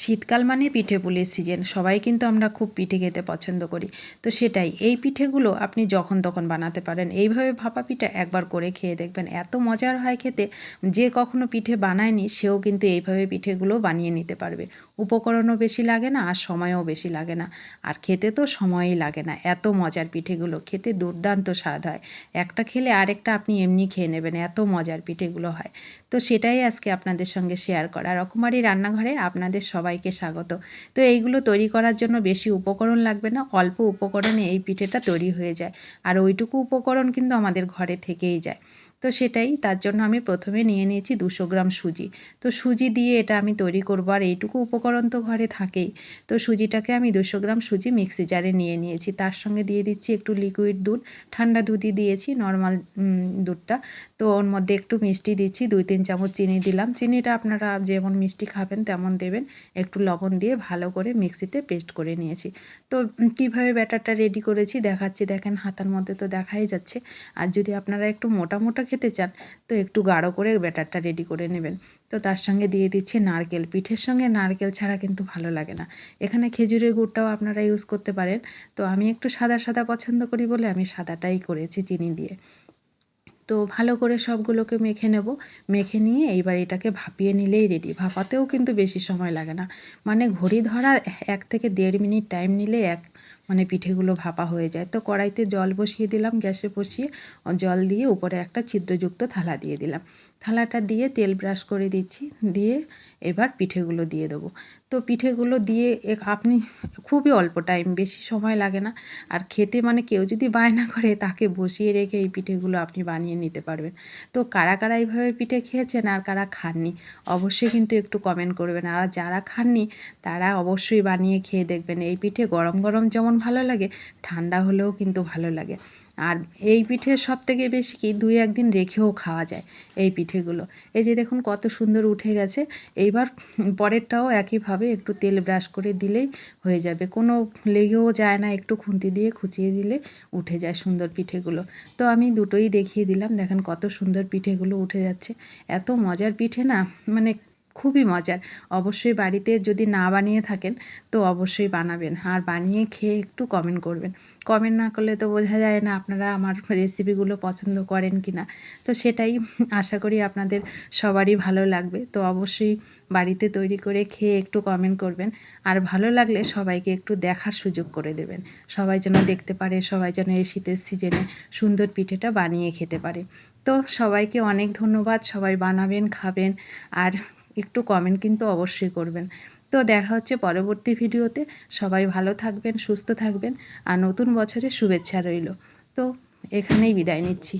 শীতকাল মানে পিঠে পুলির সিজন সবাই কিন্তু আমরা খুব পিঠে খেতে পছন্দ করি। তো সেটাই, এই পিঠেগুলো আপনি যখন তখন বানাতে পারেন। এইভাবে ভাপা পিঠা একবার করে খেয়ে দেখবেন। এত মজার হয় খেতে, যে কখনো পিঠে বানায়নি, সেও কিন্তু এইভাবে পিঠেগুলো বানিয়ে নিতে পারবে। উপকরণও বেশি লাগে না, আর সময়ও বেশি লাগে না। আর খেতে তো সময়ই লাগে না। এত মজার পিঠেগুলো, খেতে দুর্দান্ত স্বাদ হয়। একটা খেলে আরেকটা আপনি এমনি খেয়ে নেবেন, এত মজার পিঠেগুলো হয়। তো সেটাই আজকে আপনাদের সঙ্গে শেয়ার করা। রকমারি রান্নাঘরে আপনাদের সবাইকে স্বাগত। তো এইগুলো তৈরি করার জন্য বেশি উপকরণ লাগবে না, অল্প উপকরণে এই পিঠেটা তৈরি হয়ে যায়। আর ওইটুকু উপকরণ কিন্তু আমাদের ঘরে থেকেই যায়। তো সেটাই তার জন্য আমি প্রথমে নিয়ে নিয়েছি দুশো গ্রাম সুজি। তো সুজি দিয়ে এটা আমি তৈরি করব আর এইটুকু উপকরণ তো ঘরে থাকেই। তো সুজিটাকে আমি দুশো গ্রাম সুজি মিক্সি জারে নিয়ে নিয়েছি। তার সঙ্গে দিয়ে দিচ্ছি একটু লিকুইড দুধ। ঠান্ডা দুধই দিয়েছি নর্মাল দুধটা। তো ওর মধ্যে একটু মিষ্টি দিচ্ছি, দুই তিন চামচ চিনি দিলাম। চিনিটা আপনারা যেমন মিষ্টি খাবেন তেমন দেবেন। একটু লবণ দিয়ে ভালো করে মিক্সিতে পেস্ট করে নিয়েছি। তো কীভাবে ব্যাটারটা রেডি করেছি দেখাচ্ছি। দেখেন হাতার মধ্যে তো দেখাই যাচ্ছে। আর যদি আপনারা একটু মোটা মোটা খেতে চান, তো একটু গাঢ় করে ব্যাটারটা রেডি করে নেবেন। তো তার সঙ্গে দিয়ে দিচ্ছি নারকেল পিঠের সঙ্গে নারকেল ছাড়া কিন্তু ভালো লাগে না। এখানে খেজুরের গুড়টাও আপনারা ইউজ করতে পারেন। তো আমি একটু সাদা সাদা পছন্দ করি বলে আমি সাদাটাই করেছি চিনি দিয়ে। তো ভালো করে সবগুলোকে মেখে নেব। মেখে নিয়ে এইবার এটাকে ভাপিয়ে নিলেই রেডি ভাপাতেও কিন্তু বেশি সময় লাগে না। মানে ঘড়ি ধরা এক থেকে দেড় মিনিট টাইম নিলে এক মানে পিঠেগুলো ভাপা হয়ে যায়। তো কড়াইতে জল বসিয়ে দিলাম, গ্যাসে বসিয়ে জল দিয়ে উপরে একটা ছিদ্রযুক্ত থালা দিয়ে দিলাম। থালাটা দিয়ে তেল ব্রাশ করে দিচ্ছি, দিয়ে এবার পিঠেগুলো দিয়ে দেবো। তো পিঠেগুলো দিয়ে আপনি খুবই অল্প টাইম, বেশি সময় লাগে না। আর খেতে মানে কেউ যদি বায়না করে, তাকে বসিয়ে রেখে এই পিঠেগুলো আপনি বানিয়ে নিতে পারবেন। তো কারা কারা এইভাবে পিঠে খেয়েছেন আর কারা খাননি, অবশ্যই কিন্তু একটু কমেন্ট করবেন। আর যারা খাননি, তারা অবশ্যই বানিয়ে খেয়ে দেখবেন। এই পিঠে গরম গরম যেমন ভালো লাগে, ঠান্ডা হলেও কিন্তু ভালো লাগে। আর এই পিঠে সব থেকে বেশি কি দুই একদিন রেখেও খাওয়া যায় এই পিঠেগুলো। এই যে দেখুন কত সুন্দর উঠে গেছে, এইবার পরেরটাও একইভাবে একটু তেল ব্রাশ করে দিলেই হয়ে যাবে। কোনো লেগেও যায় না, একটু খুন্তি দিয়ে খুঁচিয়ে দিলে উঠে যায় সুন্দর পিঠেগুলো। তো আমি দুটোই দেখিয়ে দিলাম, দেখেন কত সুন্দর পিঠেগুলো উঠে যাচ্ছে। এত মজার পিঠে না মানে খুবই মজার। অবশ্যই বাড়িতে যদি না বানিয়ে থাকেন, তো অবশ্যই বানাবেন। আর বানিয়ে খেয়ে একটু কমেন্ট করবেন। কমেন্ট না করলে তো বোঝা যায় না আপনারা আমার রেসিপিগুলো পছন্দ করেন কি না তো সেটাই আশা করি আপনাদের সবারই ভালো লাগবে। তো অবশ্যই বাড়িতে তৈরি করে খেয়ে একটু কমেন্ট করবেন। আর ভালো লাগলে সবাইকে একটু দেখার সুযোগ করে দেবেন। সবাই যেন দেখতে পারে, সবাই যেন এই শীতের সিজনে সুন্দর পিঠেটা বানিয়ে খেতে পারে। তো সবাইকে অনেক ধন্যবাদ। সবাই বানাবেন, খাবেন। আর একটু কমেন্ট কিন্তু অবশ্যই করবেন। তো দেখা হচ্ছে পরবর্তী ভিডিওতে। সবাই ভালো থাকবেন, সুস্থ থাকবেন। আর নতুন বছরের শুভেচ্ছা রইল। তো এখানেই বিদায় নিচ্ছি।